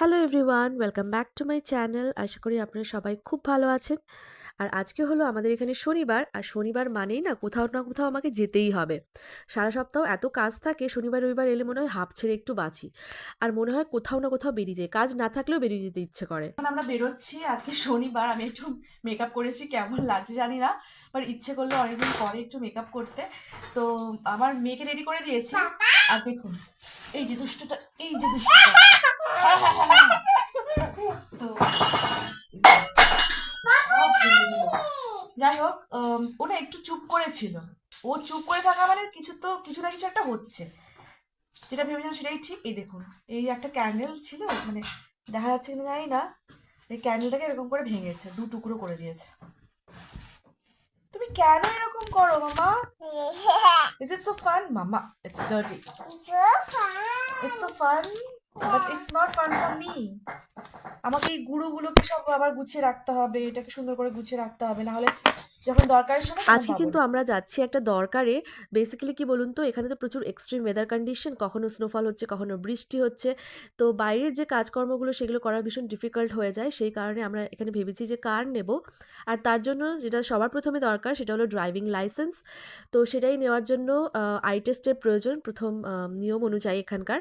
Hello everyone welcome back to my channel আশা করি আপনারা সবাই খুব ভালো আছেন। আর আজকে হলো আমাদের এখানে শনিবার। আর শনিবার মানেই না কোথাও না কোথাও আমাকে যেতেই হবে। সারা সপ্তাহ এত কাজ থাকে, শনিবার, রবিবার এলে মনে হয় হাফ ছেড়ে একটু বাঁচি। আর মনে হয় কোথাও না কোথাও বেরিয়ে যায় কাজ না থাকলেও বেরিয়ে যেতে ইচ্ছে করে। আমরা বেরোচ্ছি আজকে শনিবার। আমি একটু মেকআপ করেছি, কেমন লাগছে জানি না। বাট ইচ্ছে করল অনেকদিন পরে একটু মেকআপ করতে। তো আমার মেয়েকে রেডি করে দিয়েছি। আর দেখুন, এই যে দুষ্টুটা, এই যে দুষ্টুটা। যাই হোক উম, ও না একটু চুপ করেছিল ও চুপ করে থাকা মানে কিছু তো কিছু না কিছু একটা হচ্ছে। যেটা ভেবেছিলাম সেটাই ঠিক। এই দেখুন এই একটা ক্যান্ডেল ছিল মানে দেখা যাচ্ছে কিনা জানি না এই ক্যান্ডেলটাকে এরকম করে ভেঙেছে দু টুকরো করে দিয়েছে। তুমি কেন এরকম করো মামা? ইজ ইট সো ফান মামা it's dirty it's so fun but it's not fun for me আমাকে এই গুঁড়োগুলোকে সব আবার গুছিয়ে রাখতে হবে এটাকে সুন্দর করে গুছিয়ে রাখতে হবে না হলে যখন দরকারের সময় আজকে কিন্তু আমরা যাচ্ছি একটা দরকারে বেসিক্যালি কি বলুন তো এখানে তো প্রচুর এক্সট্রিম ওয়েদার কন্ডিশন কখনো স্নোফল হচ্ছে কখনো বৃষ্টি হচ্ছে তো বাইরের যে কাজকর্মগুলো সেগুলো করা ভীষণ ডিফিকাল্ট হয়ে যায় সেই কারণে আমরা এখানে ভেবেছি যে কার নেব আর তার জন্য যেটা সবার প্রথমে দরকার সেটা হলো ড্রাইভিং লাইসেন্স তো সেটাই নেওয়ার জন্য আই টেস্টের প্রয়োজন প্রথম নিয়ম অনুযায়ী এখানকার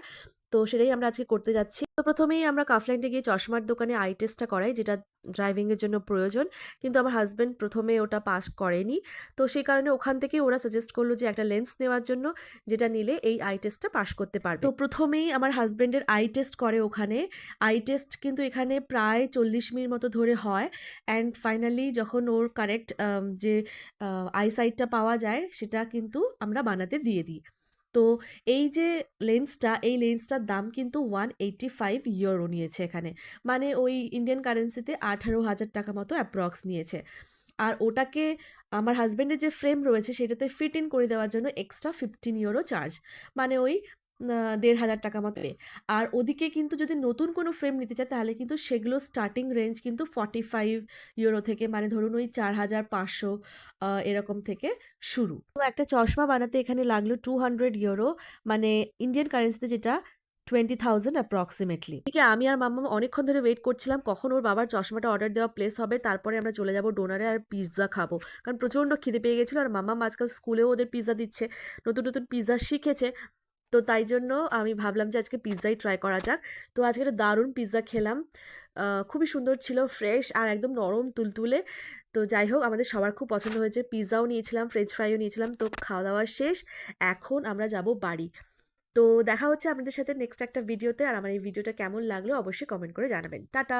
তো সেটাই আমরা আজকে করতে যাচ্ছি। তো প্রথমেই আমরা কাফল্যান্ডে গিয়ে চশমার দোকানে আই টেস্টটা করাই, যেটা ড্রাইভিংয়ের জন্য প্রয়োজন। কিন্তু আমার হাজব্যান্ড প্রথমে ওটা পাস করেনি। তো সেই কারণে ওখান থেকে ওরা সাজেস্ট করল যে একটা লেন্স নেওয়ার জন্য, যেটা নিলে এই আই টেস্টটা পাস করতে পারবে। তো প্রথমেই আমার হাজব্যান্ডের আই টেস্ট করে ওখানে। আই টেস্ট কিন্তু এখানে প্রায় চল্লিশ মিনিট মতো ধরে হয়। অ্যান্ড ফাইনালি যখন ওর কারেক্ট যে আইসাইটটা পাওয়া যায়, সেটা কিন্তু আমরা বানাতে দিয়ে দিই। তো এই যে লেন্সটা, এই লেন্সটার দাম কিন্তু ওয়ান এইটি ফাইভ ইউরো নিয়েছে এখানে। মানে ওই ইন্ডিয়ান কারেন্সিতে আঠারো হাজার টাকা মতো অ্যাপ্রক্স নিয়েছে। আর ওটাকে আমার হাজব্যান্ডের যে ফ্রেম রয়েছে, সেটাতে ফিট ইন করে দেওয়ার জন্য এক্সট্রা ফিফটিন ইউরো চার্জ মানে ওই দেড় হাজার টাকা মতো আর ওদিকে কিন্তু যদি নতুন কোনো ফ্রেম নিতে চায় তাহলে কিন্তু সেগুলো স্টার্টিং রেঞ্জ কিন্তু ফর্টি ফাইভ ইউরো থেকে মানে ধরুন ওই চার হাজার পাঁচশো এরকম থেকে শুরু। তো একটা চশমা বানাতে এখানে লাগল টু হান্ড্রেড ইউরো মানে ইন্ডিয়ান কারেন্সিতে যেটা টোয়েন্টি থাউজেন্ড অ্যাপ্রক্সিমেটলি এদিকে আমি আর মাম্মা অনেকক্ষণ ধরে ওয়েট করছিলাম কখন ওর বাবার চশমাটা অর্ডার দেওয়া প্লেস হবে তারপরে আমরা চলে যাব ডোনারে আর পিৎজা খাব। কারণ প্রচণ্ড খিদে পেয়ে গেছিল আর মাম্মা আজকাল স্কুলেও ওদের পিৎজা দিচ্ছে নতুন নতুন পিৎজা শিখেছে। তো তাই জন্য আমি ভাবলাম যে আজকে পিৎজাই ট্রাই করা যাক। তো আজকে একটা দারুণ পিৎজা খেলাম। খুবই সুন্দর ছিল ফ্রেশ আর একদম নরম, তুলতুলে। তো যাই হোক, আমাদের সবার খুব পছন্দ হয়েছে। পিৎজাও নিয়েছিলাম ফ্রেঞ্চ ফ্রাইও নিয়েছিলাম। তো খাওয়া দাওয়া শেষ। এখন আমরা যাব বাড়ি। তো দেখা হচ্ছে আপনাদের সাথে নেক্সট একটা ভিডিওতে আর আমার এই ভিডিওটা কেমন লাগল অবশ্যই কমেন্ট করে জানাবেন। টাটা!